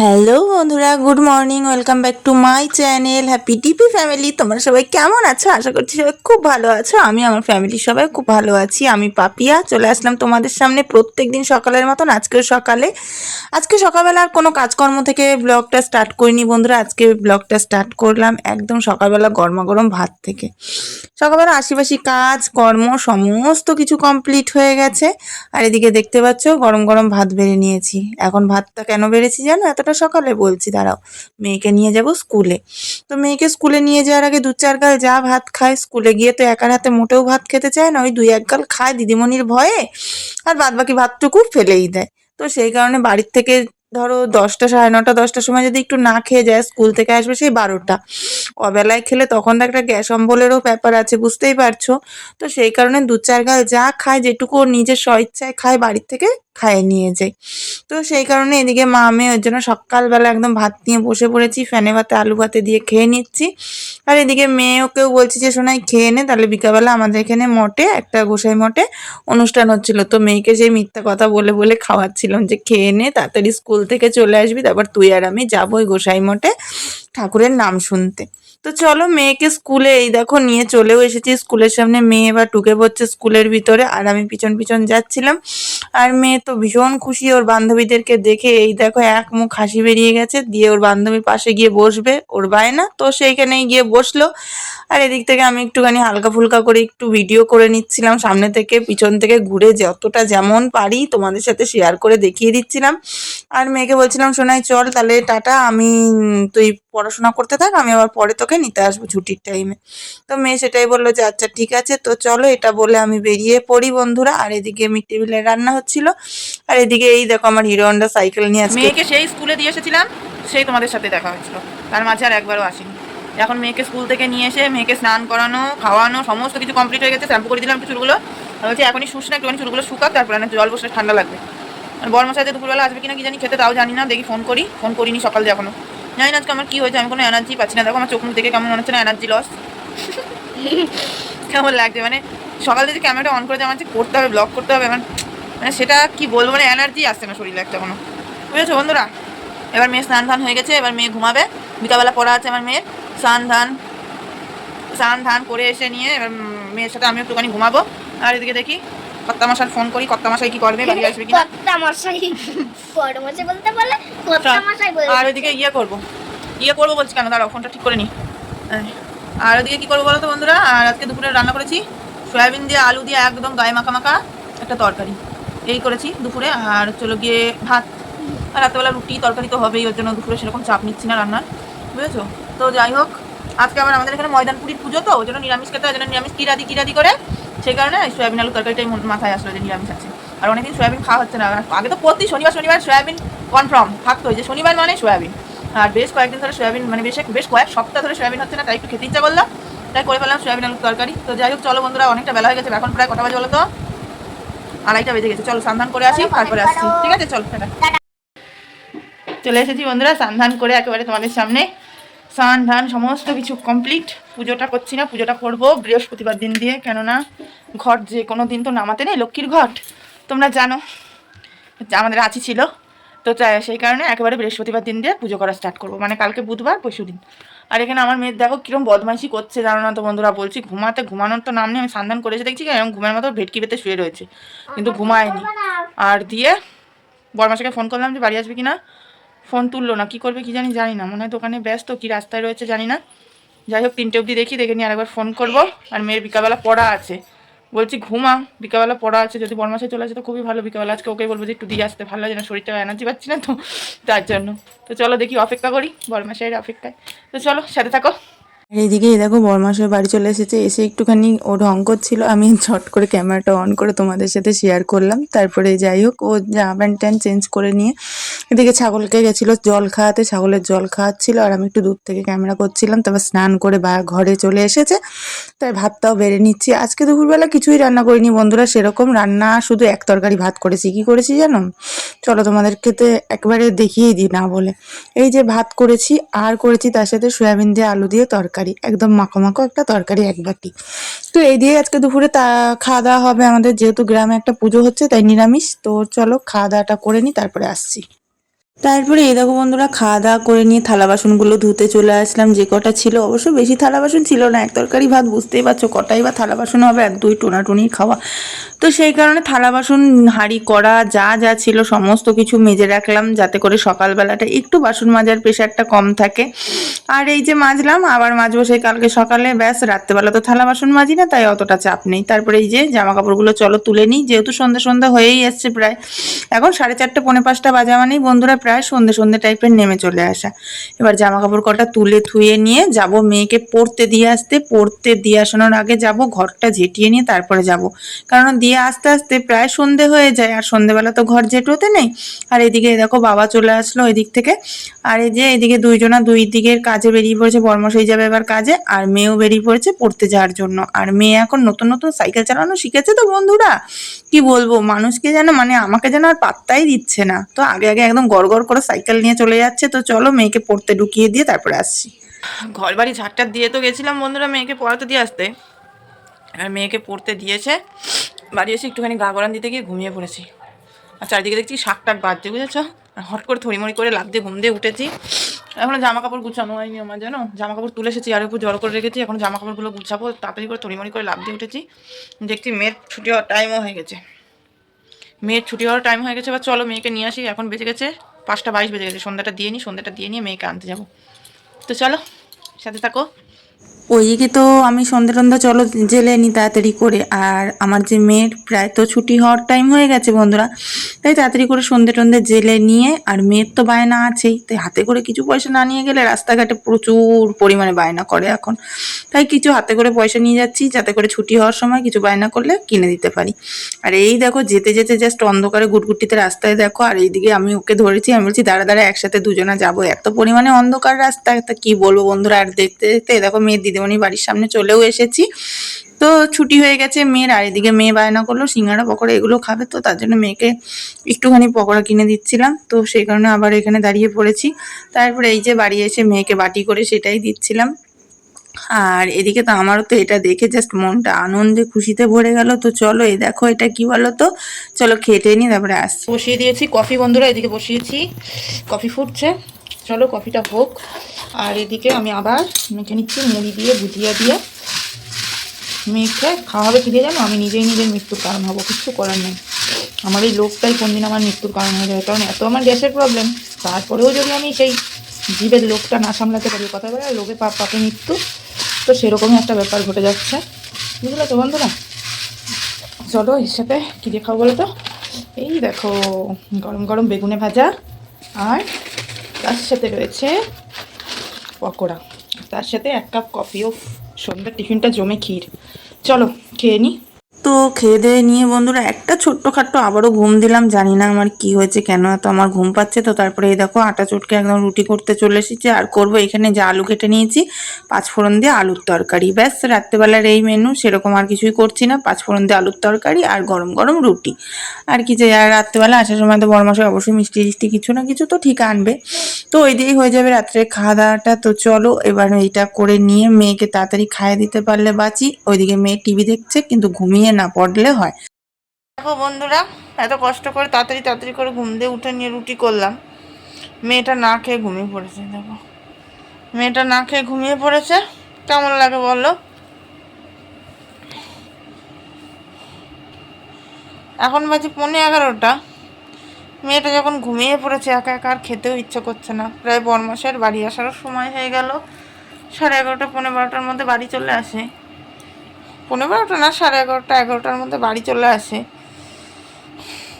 Hello বন্ধুরা, good morning, welcome back to my channel happy TP family. তোমরা সবাই কেমন আছো? আশা করছি সবাই খুব ভালো আছো। আমি আমার ফ্যামিলির সবাই খুব ভালো আছি। আমি পাপিয়া, চলে আসলাম তোমাদের সামনে প্রত্যেক দিন সকালের মতন, আজকেও সকালে। আজকে সকালবেলা আর কোনো কাজকর্ম থেকে ব্লগটা স্টার্ট করিনি বন্ধুরা, আজকে ব্লগটা স্টার্ট করলাম একদম সকালবেলা গরমা গরম ভাত থেকে। সকালবেলা আশিপাশি কাজ, কর্ম, সমস্ত কিছু কমপ্লিট হয়ে গেছে। আর এদিকে দেখতে পাচ্ছ, গরম গরম ভাত বেড়ে নিয়েছি। এখন ভাতটা কেন বেড়েছি জানো? এতটা সকালে বলছি, দাঁড়াও, মেয়েকে নিয়ে যাব স্কুলে। তো মেয়েকে স্কুলে নিয়ে যাওয়ার আগে দু চার গাল যা ভাত খায়, স্কুলে গিয়ে তো একার হাতে মোটেও ভাত খেতে চায় না, ওই দুই এক গাল খায় দিদিমণির ভয়ে, আর বাদ বাকি ভাতটুকু ফেলেই দেয়। তো সেই কারণে বাড়ির থেকে ধরো দশটা, সাড়ে নটা, দশটার সময় যদি একটু না খেয়ে যায়, স্কুল থেকে আসবে সেই বারোটা। অবেলায় খেলে তখন তো একটা গ্যাস অম্বলেরও ব্যাপার আছে, বুঝতেই পারছ? তো সেই কারণে দু চার গাল যা খায়, যেটুকু নিজের স্বইচ্ছায় খায়, বাড়ির থেকে খাইয়ে নিয়ে যায়। তো সেই কারণে এদিকে মা, আমি ওর জন্য সকালবেলা একদম ভাত নিয়ে বসে পড়েছি, ফ্যানে ভাতে, আলু ভাতে দিয়ে খেয়ে নিচ্ছি। আর এদিকে মেয়েকেও বলছি যে শোনাই খেয়ে নে, তাহলে বিকালবেলা আমাদের এখানে মঠে, একটা গোসাই মঠে অনুষ্ঠান হচ্ছিল। তো মেয়েকে সেই মিথ্যা কথা বলে বলে খাওয়াচ্ছিলাম যে, খেয়ে নে, তাড়াতাড়ি স্কুল থেকে চলে আসবি, তারপর তুই আর আমি যাব ওই গোসাই মঠে। ঠাকুরের নাম শুনতে। তো চলো মেয়েকে স্কুলে এই দেখো নিয়ে চলেও এসেছি। স্কুলের সামনে মেয়ে এবার ঢুকে পড়ছে স্কুলের ভিতরে। আর আমি পিছন পিছন যাচ্ছিলাম। আর মেয়ে তো ভীষণ খুশি। ওর বান্ধবীদেরকে দেখে এই দেখো এক মুখ হাসি বেরিয়ে গেছে। দিয়ে ওর বান্ধবীর পাশে গিয়ে বসবে ওর বায়না। তো সেইখানেই গিয়ে বসল। আর এদিক থেকে আমি একটুখানি হালকা ফুলকা করে একটু ভিডিও করে নিচ্ছিলাম। সামনে থেকে পিছন থেকে ঘুরে যতটা যেমন পারি তোমাদের সাথে শেয়ার করে দেখিয়ে দিচ্ছিলাম। আর মেয়েকে বলছিলাম, শোনাই, চল তাহলে, টাটা। আমি তুই পড়াশোনা করতে থাক, আমি আবার পরে তোকে নিতে আসব ছুটির টাইমে তো মেয়ে সেটাই বলল যে আচ্ছা ঠিক আছে, তো চলো এটা বলে আমি বেরিয়ে পড়ি বন্ধুরা। আর এদিকে মিড টেবিলে রান্না হচ্ছিল। আর এদিকে এই দেখো আমার হিরো হন্ডা সাইকেল নিয়ে আজকে মেয়েকে সেই স্কুলে দিয়ে এসেছিলাম, সেই তোমাদের সাথে দেখা হয়েছিল তার মাঝে আর একবারও আসিনি। এখন মেয়েকে স্কুল থেকে নিয়ে এসে, মেয়েকে স্নান করানো, খাওয়ানো, সমস্ত কিছু কমপ্লিট হয়ে গেছে শ্যাম্পু করে দিলাম একটু চুলগুলো। বলছি, এখনই শুষ না, একটুখানি চুলগুলো শুকাক, তারপরে না জল বসলে ঠান্ডা লাগবে। আর বর্মশাই যে দুপুরবেলা আসবে কিনা কি জানি খেতে, তাও জানি না, দেখি ফোন করি। ফোন করিনি সকাল দিয়ে এখনও। জানি না আজকে আমার কি হয়েছে, আমি কোনো এনার্জি পাচ্ছি না। দেখো আমার চোখ মুখ দেখে কেমন মনে হচ্ছে না এনার্জি লস কেমন লাগছে মানে সকাল থেকে ক্যামেরাটা অন করে যে আমার যে করতে হবে ব্লগ করতে হবে, আমার মানে সেটা কি বলব মানে এনার্জি আসছে না শরীরে একটা কোনো। বুঝেছ বন্ধুরা? এবার মেয়ে স্নান ধান হয়ে গেছে, এবার মেয়ে ঘুমাবে। বিকালবেলা পড়া আছে আমার মেয়ের। স্নান ধান স্নান ধান করে এসে নিয়ে এবার মেয়ের সাথে আমি একটুখানি ঘুমাবো। আর এদিকে দেখি কত্তা মশার ফোন করি কত্তা মশাই কি করবে বাড়ি আসবে কিনা? কর্তা মশাই বড় মশাই বলতে বলে কর্তা মশাই বলে আর ওইদিকে ইয়ে করব ইয়ে করব বলছি কেন? দাঁড়াও ফোনটা ঠিক করে নি। আর ওইদিকে কি করব বলো তো বন্ধুরা? আর আজকে দুপুরে রান্না করেছি সয়াবিন দিয়ে আলু দিয়ে একদম গায়ে মাখা মাখা একটা তরকারি। এই করেছি দুপুরে আর চলো গিয়ে ভাত। আর রাত্রেবেলা রুটি তরকারি তো হবেই ওর জন্য দুপুরে সেরকম চাপ নিচ্ছি না রান্নার বুঝেছ? তো যাই হোক আজকে আবার আমাদের এখানে ময়দানপুরির পুজো তো ওই জন্য নিরামিষ খেতে হয় ওই জন্য নিরামিষ কিরাদি কিরাদি করে সেই কারণে সয়াবিন আলু তরকারিটাই মাথায় আসলো যে নিরামিষ আছে। আর অনেকদিন সয়াবিন খাওয়া হচ্ছে না। আগে তো প্রতি শনিবার শনিবার সয়াবিন কনফার্ম থাকতো যে শনিবার মানে সয়াবিন। আর বেশ কয়েকদিন ধরে সয়াবিন মানে বেশ বেশ কয়েক সপ্তাহ ধরে সয়াবিন হচ্ছে না, তাই একটু খেতে ইচ্ছা করল। তাই করে ফেললাম সয়াবিন আলুর তরকারি। তো যাই হোক, চলো বন্ধুরা, অনেকটা বেলা হয়ে গেছে। এখন প্রায় কটা বাজে বলো তো আড়াইটা বেজে গেছে। চলো, সন্ধান করে আসি, তারপরে আসছি। ঠিক আছে, চলো চলে এসেছি বন্ধুরা স্নান করে একেবারে তোমাদের সামনে। স্নান ধান সমস্ত কিছু কমপ্লিট পুজোটা করছি না, পুজোটা করব বৃহস্পতিবার দিন দিয়ে, কেননা ঘট যে কোনো দিন তো নামাতে নেই, লক্ষ্মীর ঘট। তোমরা জানো, আমাদের আছি ছিল, তো সেই কারণে একেবারে বৃহস্পতিবার দিন দিয়ে পুজো করা স্টার্ট করব। মানে কালকে বুধবার, পরশু দিন। আর এখানে আমার মেয়ের দেখো কিরম বদমাইশি করছে, জানো না তো বন্ধুরা, বলছি ঘুমাতে, ঘুমানোর তো নাম নেই, আমি সান্ধান করেছে, দেখছি এরকম ঘুমের মতো ভেটকি পেতে শুয়ে রয়েছে। কিন্তু ঘুমায়নি। আর দিয়ে বরমাসাকে ফোন করলাম যে বাড়ি আসবে কি না ফোন তুললো না, কি করবে কি জানি জানি না। মনে হয় দোকানে ব্যস্ত, কি রাস্তায় রয়েছে জানি না। যাই হোক, তিনটে অবধি দেখি, দেখে নিয়ে আরেকবার ফোন করব। আর মেয়ের বিকালবেলা পড়া আছে। বলছি, ঘুমা, বিকালবেলা পড়া আছে। যদি বরমাসে চলে আসে তো খুবই ভালো। বিকালবেলা আজকে ওকে বলব যে একটু দিয়ে আসতে, ভালো লাগে না, শরীরটা এনার্জি পাচ্ছি না তো, তার জন্য। তো চলো দেখি, অপেক্ষা করি বরমাসের অপেক্ষায়। তো চলো, সাথে থাকো। আর এইদিকে এই দেখো বরমাসের বাড়ি চলে এসেছে। এসে একটুখানি ও ঢং করছিল। আমি ঝট করে ক্যামেরাটা অন করে তোমাদের সাথে শেয়ার করলাম। তারপরে যাই হোক, ও জামা প্যান্ট ট্যান্ট চেঞ্জ করে নিয়ে এদিকে ছাগলকে গেছিল জল খাওয়াতে। ছাগলের জল খাওয়াচ্ছিল আর আমি একটু দূর থেকে ক্যামেরা করছিলাম। তারপর স্নান করে বা ঘরে চলে এসেছে। তাই ভাতটাও বেড়ে নিচ্ছি। আজকে দুপুরবেলা কিছুই রান্না করিনি বন্ধুরা, সেরকম রান্না শুধু এক তরকারি ভাত করেছি। কি করেছি জানো? চলো তোমাদের খেতে একবারে দেখিয়েই দিই না বলে। এই যে ভাত করেছি, আর করেছি তার সাথে সয়াবিন দিয়ে আলু দিয়ে তরকারি। একদম মাখো মাখো একটা তরকারি এক বাটি। তো এই দিয়ে আজকে দুপুরে তা, খাওয়া দাওয়া হবে আমাদের, যেহেতু গ্রামে একটা পুজো হচ্ছে, তাই নিরামিষ। তো চলো খাওয়া দাওয়াটা করে নিই তারপরে আসছি। তারপরে এই দেখো বন্ধুরা, খাওয়া দাওয়া করে নিয়ে থালা বাসনগুলো ধুতে চলে আসলাম। যে কটা ছিল, অবশ্য বেশি থালা বাসন ছিল না, এক তরকারি ভাত, বুঝতেই পারছ, কটাই বা থালা বাসন হবে এক দুই টোনাটুনি খাওয়া। তো সেই কারণে থালা বাসন, হাঁড়ি, কড়া, যা যা ছিল, সমস্ত কিছু মেজে রাখলাম, যাতে করে সকালবেলাটা একটু বাসন মাজার প্রেশারটা কম থাকে। আর এই যে মাজলাম, আবার মাজবো সেই কালকে সকালে, ব্যাস, রাত্রেবেলা তো থালা বাসন মাজি না, তাই অতটা চাপ নেই। তারপরে এই যে জামা কাপড়গুলো চলো তুলে নিই, যেহেতু সন্ধ্যা সন্ধ্যা হয়েই আসছে প্রায়। এখন সাড়ে চারটে, পৌনে পাঁচটা বাজা মানেই বন্ধুরা প্রায় সন্ধে সন্ধে টাইপের নেমে চলে আসা। এবার জামা কাপড় কটা তুলে থুয়ে নিয়ে যাব মেয়েকে পড়তে দিয়ে আসতে। পড়তে দিয়ে আসানোর আগে যাব, ঘরটা ঝেঁটিয়ে নিয়ে তারপরে যাব। কারণ দিয়ে আসতে আসতে প্রায় সন্ধে হয়ে যায়, আর সন্ধেবেলা তো ঘর জেটোতে নেই। আর এদিকে দেখো বাবা চলে আসলো ওই দিক থেকে। আর এই যে এদিকে দুইজনা দুই দিকের কাজে বেরিয়ে পড়েছে বর্মশাই যাবে এবার কাজে, আর মেয়েও বেরিয়ে পড়েছে পড়তে যাওয়ার জন্য। আর মেয়ে এখন নতুন নতুন সাইকেল চালানো শিখেছে তো বন্ধুরা। কি বলব, মানুষকে যেন মানে আমাকে যেন আর পাত্তাই দিচ্ছে না। তো আগে আগে একদম গড় গড় করে সাইকেল নিয়ে চলে যাচ্ছে। তো চলো মেয়েকে পড়তে ঢুকিয়ে দিয়ে তারপরে আসছি। ঘর বাড়ি ঝাড়টা দিয়ে তো গেছিলাম বন্ধুরা মেয়েকে পড়াতে দিয়ে আসতে। আর মেয়েকে পড়তে দিয়েছে। বাড়ি এসে একটুখানি গা গরম দিতে গিয়ে ঘুমিয়ে পড়েছি। আর চারিদিকে দেখছি শাক টাক বাজছে, বুঝেছ? হট করে থড়িমড়ি করে লাভ দিয়ে ঘুম দিয়ে উঠেছি। এখনও জামা কাপড় গুছানো হয়নি আমার, জানো? জামা কাপড় তুলে এসেছি, আর উপর জড়ো করে রেখেছি। এখন জামা কাপড়গুলো গুছাবো, তাড়াতাড়ি করে থড়িমড়ি করে লাভ দিয়ে উঠেছি। দেখছি মেয়ের ছুটি হওয়ার টাইমও হয়ে গেছে। মেয়ের ছুটি হওয়ার টাইম হয়ে গেছে বা চলো মেয়েকে নিয়ে আসি, এখন বেঁচে গেছে। পাঁচটা বাইশ বেজে গেছে, সন্ধ্যাটা দিয়ে নিই সন্ধ্যাটা দিয়ে নিয়ে মেয়েকে আনতে যাব। তো চলো, সাথে থাকো। ওইদিকে তো আমি সন্ধে টন্ধে চলো জেলে নি তাড়াতাড়ি করে। আর আমার যে মেয়ের প্রায় তো ছুটি হওয়ার টাইম হয়ে গেছে বন্ধুরা। তাই তাড়াতাড়ি করে সন্ধে টন্ধে জেলে নিয়ে, আর মেয়ের তো বায়না আছেই। তাই হাতে করে কিছু পয়সা না নিয়ে গেলে রাস্তাঘাটে প্রচুর পরিমাণে বায়না করে এখন। তাই কিছু হাতে করে পয়সা নিয়ে যাচ্ছি, যাতে করে ছুটি হওয়ার সময় কিছু বায়না করলে কিনে দিতে পারি। আর এই দেখো, যেতে যেতে জাস্ট অন্ধকারে গুটগুটিতে রাস্তায় দেখো, আর এইদিকে আমি ওকে ধরেছি, আমি বলছি, দাঁড়া দাঁড়া, একসাথে দুজনা যাব। এত পরিমাণে অন্ধকার রাস্তা তা কি বলব বন্ধুরা? আর দেখতে দেখতে দেখো মেয়ের দিদিমণি বাড়ির সামনে চলেও এসেছি। তো ছুটি হয়ে গেছে মেয়ের, আর এদিকে মেয়ে বায়না করল সিঙ্গাড়া পকোড়া এগুলো খাবে তো, তার জন্য মেয়েকে একটুখানি পকোড়া কিনে দিচ্ছিলাম। তো সেই কারণে আবার এখানে দাঁড়িয়ে পড়েছি। তারপরে এই যে বাড়ি এসে মেয়েকে বাটি করে সেটাই দিচ্ছিলাম। আর এদিকে তো আমারও তো এটা দেখে জাস্ট মনটা আনন্দে খুশিতে ভরে গেল। তো চলো, এই দেখো এটা কি বলো তো চলো খেটে নি তারপরে আস বসিয়ে দিয়েছি, কফি বন্ধুরা, এদিকে বসিয়েছি। কফি ফুটছে। চলো, কফিটা হোক। আর এদিকে আমি আবার মেখে নিচ্ছি, মুড়ি দিয়ে ভুজিয়া দিয়ে। মেখে খাওয়া হবে দিয়ে জানো? আমি নিজেই নিজের মৃত্যুর কারণ হব, কিচ্ছু করার নেই। আমার এই লোকটাই কোনদিন আমার মৃত্যুর কারণ হয়ে যাবে, কারণ এত আমার গ্যাসের প্রবলেম তারপরেও যদি আমি সেই জীবের লোকটা না সামলাতে পারি, কথা বলে লোকে পাপ পাপে মৃত্যু, তো সেরকমই একটা ব্যাপার ঘটে যাচ্ছে। বুঝলে তো বন্ধুরা? চলো সাথে কী দিয়ে খাব বলো তো? এই দেখো, গরম গরম বেগুনে ভাজা আর তার সাথে রয়েছে পকোড়া। তার সাথে এক কাপ কফি ও সন্ধ্যার টিফিনটা জমে ক্ষীর। চলো, খেয়ে নিই তো খেয়ে দিয়ে নিয়ে বন্ধুরা একটা ছোট্টখাট্ট আবারও ঘুম দিলাম, জানি না আমার কি হয়েছে, কেন এত আমার ঘুম পাচ্ছে, তো তারপরে এই দেখো আটা চটকে একদম রুটি করতে চলে এসেছি, আর করব এখানে যে আলু কেটে নিয়েছি পাঁচ ফোড়ন দিয়ে আলুর তরকারি, ব্যাস রাত্রেবেলার এই মেনু সেরকম আর কিছুই করছি না পাঁচ ফোড়ন দিয়ে আলুর তরকারি আর গরম গরম রুটি, আর কি যে আর রাত্রেবেলা আসার সময় তো বড়মাসে অবশ্যই মিষ্টি টিষ্টি কিছু না কিছু তো ঠিক আনবে, তো ওই দিয়েই হয়ে যাবে রাত্রে খাওয়া দাওয়াটা তো চলো এবার এইটা করে নিয়ে মেয়েকে তাড়াতাড়ি খাইয়ে দিতে পারলে বাঁচি, ওইদিকে মেয়ে টিভি দেখছে, কিন্তু ঘুমিয়ে না পড়লে হয়। দেখো বন্ধুরা, এত কষ্ট করে তাড়াতাড়ি তাড়াতাড়ি করে ঘুম দিয়ে উঠে নিয়ে রুটি করলাম। মেয়েটা না খেয়ে ঘুমিয়ে পড়েছে, দেখো। মেয়েটা না খেয়ে ঘুমিয়ে পড়েছে, কেমন লাগে বলো? এখন বাজে পৌনে এগারোটা। মেয়েটা যখন ঘুমিয়ে পড়েছে, একা একা আর খেতেও ইচ্ছে করছে না। প্রায় বরমাসের বাড়ি আসারও সময় হয়ে গেল। সাড়ে এগারোটা, পৌনে বারোটার মধ্যে বাড়ি চলে আসে। পনেরো বারোটা না, সাড়ে এগারোটা, এগারোটার মধ্যে বাড়ি চলে আসে।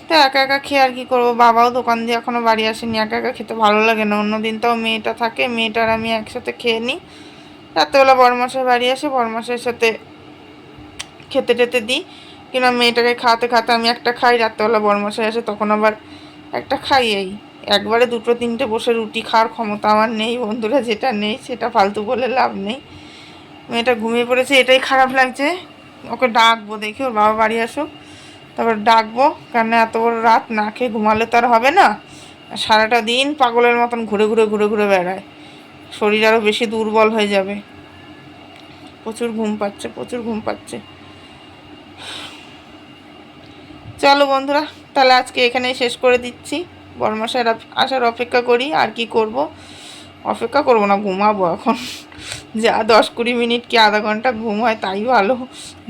তো একা একা খেয়ে আর কি করব? বাবাও দোকান দিয়ে এখনও বাড়ি আসেনি, একা একা খেতে ভালো লাগে না। অন্যদিন তাও মেয়েটা থাকে মেয়েটার আমি একসাথে খেয়ে নিই। রাত্রেবেলা বড়মাসের বাড়ি আসে বড়মাসের সাথে খেতে টেতে দিই। কিংবা মেয়েটাকে খাওয়াতে খাওয়াতে আমি একটা খাই, রাত্রেবেলা বড়মশাই আসে তখন আবার একটা খাই এই। একবারে দুটো, তিনটে বসে রুটি খাওয়ার ক্ষমতা আমার নেই, বন্ধুরা যেটা নেই সেটা ফালতু বলে লাভ নেই। মেয়েটা ঘুমিয়ে পড়েছে, এটাই খারাপ লাগছে। ওকে ডাকবো দেখি, ওর বাবা বাড়ি আসুক। তারপর ডাকবো কেন এত বড় রাত, না খেয়ে ঘুমালে তো আর হবে না। সারাটা দিন পাগলের মতন ঘুরে ঘুরে ঘুরে ঘুরে বেড়ায়। শরীর আরও বেশি দুর্বল হয়ে যাবে। প্রচুর ঘুম পাচ্ছে, প্রচুর ঘুম পাচ্ছে। চলো বন্ধুরা, তাহলে আজকে এখানেই শেষ করে দিচ্ছি। বরমাসের আসার অপেক্ষা করি, আর কি করব? অপেক্ষা করব না, ঘুমাবো এখন। যা দশ কুড়ি মিনিট কি আধা ঘণ্টা ঘুম হয় তাই ভালো,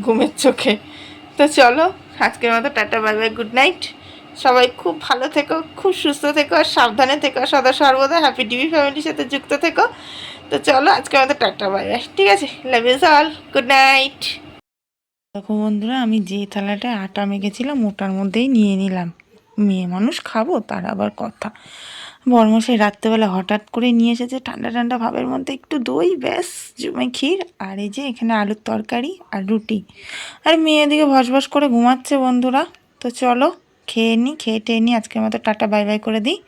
ঘুমের চোখে। তো চলো, আজকের মতো tata, bye bye, good night. সবাই খুব ভালো থেকো, খুব সুস্থ থেকো আর সাবধানে থেকো, সদা সর্বদা হ্যাপি টিভি ফ্যামিলির সাথে যুক্ত থেকো। তো চলো, আজকের মতো টাটা, বাই বাই। ঠিক আছে love you all good night দেখো বন্ধুরা, আমি যে থালাটায় আটা মেখেছিলাম, ওটার মধ্যেই নিয়ে নিলাম। মেয়ে মানুষ খাব, তার আবার কথা। বরমশাই রাত্রেবেলা হঠাৎ করে নিয়ে এসেছে ঠান্ডা ঠান্ডা ভাবের মধ্যে একটু দই, ব্যাস, জমে ক্ষীর আর এই যে এখানে আলুর তরকারি আর রুটি। আর মেয়ে এদিকে ভস ভস করে ঘুমাচ্ছে বন্ধুরা। তো চলো খেয়ে নিই খেয়ে টেয়ে নিই আজকের মতো টাটা, বাই বাই করে দিই।